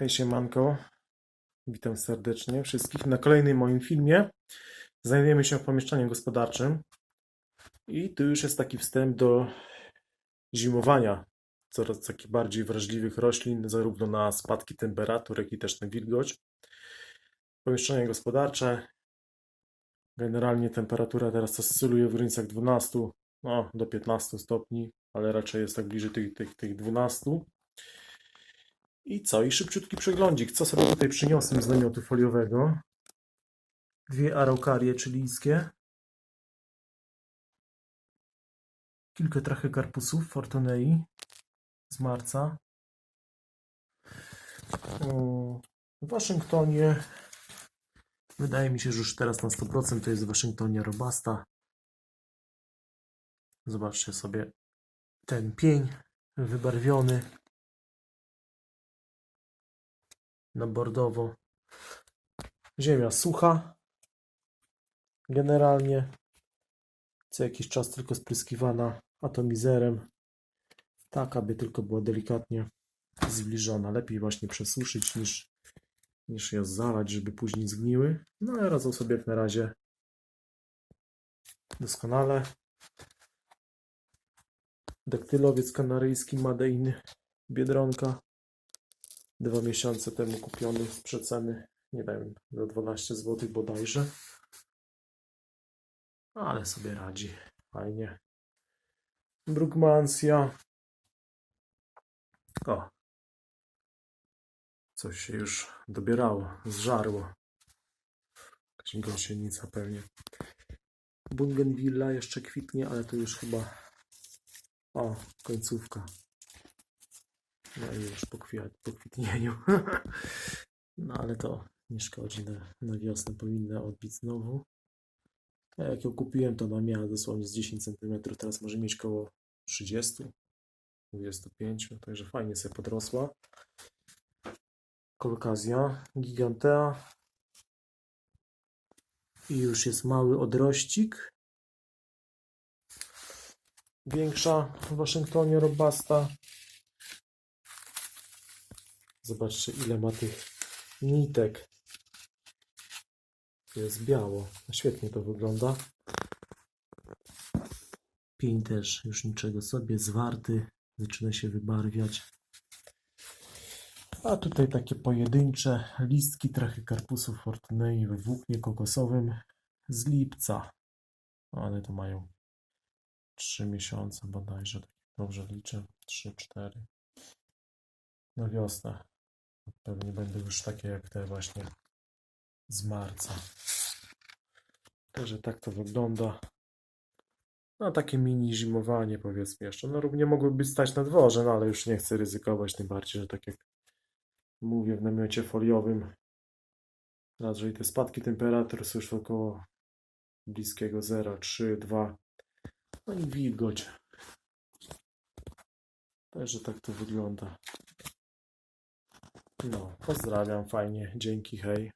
Hej siemanko, witam serdecznie wszystkich na kolejnym moim filmie. Znajdujemy się w pomieszczeniu gospodarczym i tu już jest taki wstęp do zimowania coraz takich bardziej wrażliwych roślin, zarówno na spadki temperatur, jak i też na wilgoć. Pomieszczenie gospodarcze, generalnie temperatura teraz oscyluje w granicach 12 no, do 15 stopni, ale raczej jest tak bliżej tych, tych, tych 12. I co? I szybciutki przeglądzik. Co sobie tutaj przyniosłem z namiotu foliowego? Dwie araukarie chilijskie. Kilka trochę karpusów Fortunei z marca. W Waszyngtonie wydaje mi się, że już teraz na 100% to jest w Waszyngtonie robasta. Zobaczcie sobie ten pień wybarwiony na bordowo. Ziemia sucha. Generalnie co jakiś czas tylko spryskiwana atomizerem. Tak, aby tylko była delikatnie zbliżona. Lepiej właśnie przesuszyć niż, niż ją zalać, żeby później zgniły. No ale radzą sobie jak na razie doskonale. Daktylowiec kanaryjski Made in Biedronka dwa miesiące temu kupiony z przeceny, nie wiem, za 12 zł bodajże. Ale sobie radzi. Fajnie. Brugmansja. O. Coś się już dobierało, zżarło. Jakaś gąsienica pewnie. Bungenvilla jeszcze kwitnie, ale to już chyba... O, końcówka. No i już po, kwiat, po kwitnieniu. No ale to nie szkodzi. Na, na wiosnę powinna odbić znowu. A jak ją kupiłem, to ona miała dosłownie z 10 cm. Teraz może mieć koło 30, 25. Także fajnie sobie podrosła. Kolokazja gigantea. I już jest mały odrościk. Większa w Waszyngtonie robasta. Zobaczcie, ile ma tych nitek. Jest biało. Świetnie to wygląda. Pień też już niczego sobie, zwarty. Zaczyna się wybarwiać. A tutaj takie pojedyncze listki, trochę karpusów Fortunei we włóknie kokosowym z lipca. Ale to mają 3 miesiące bodajże, tak dobrze liczę. 3-4. Na wiosnę. Pewnie będą już takie jak te właśnie z marca. Także tak to wygląda. No takie mini zimowanie powiedzmy jeszcze. No równie mogłyby stać na dworze, no ale już nie chcę ryzykować, tym bardziej, że tak jak mówię w namiocie foliowym, raczej te spadki temperatur są już około bliskiego 0, 3, 2. No i wilgoć. Także tak to wygląda. No, pozdrawiam, fajnie, dzięki, hej.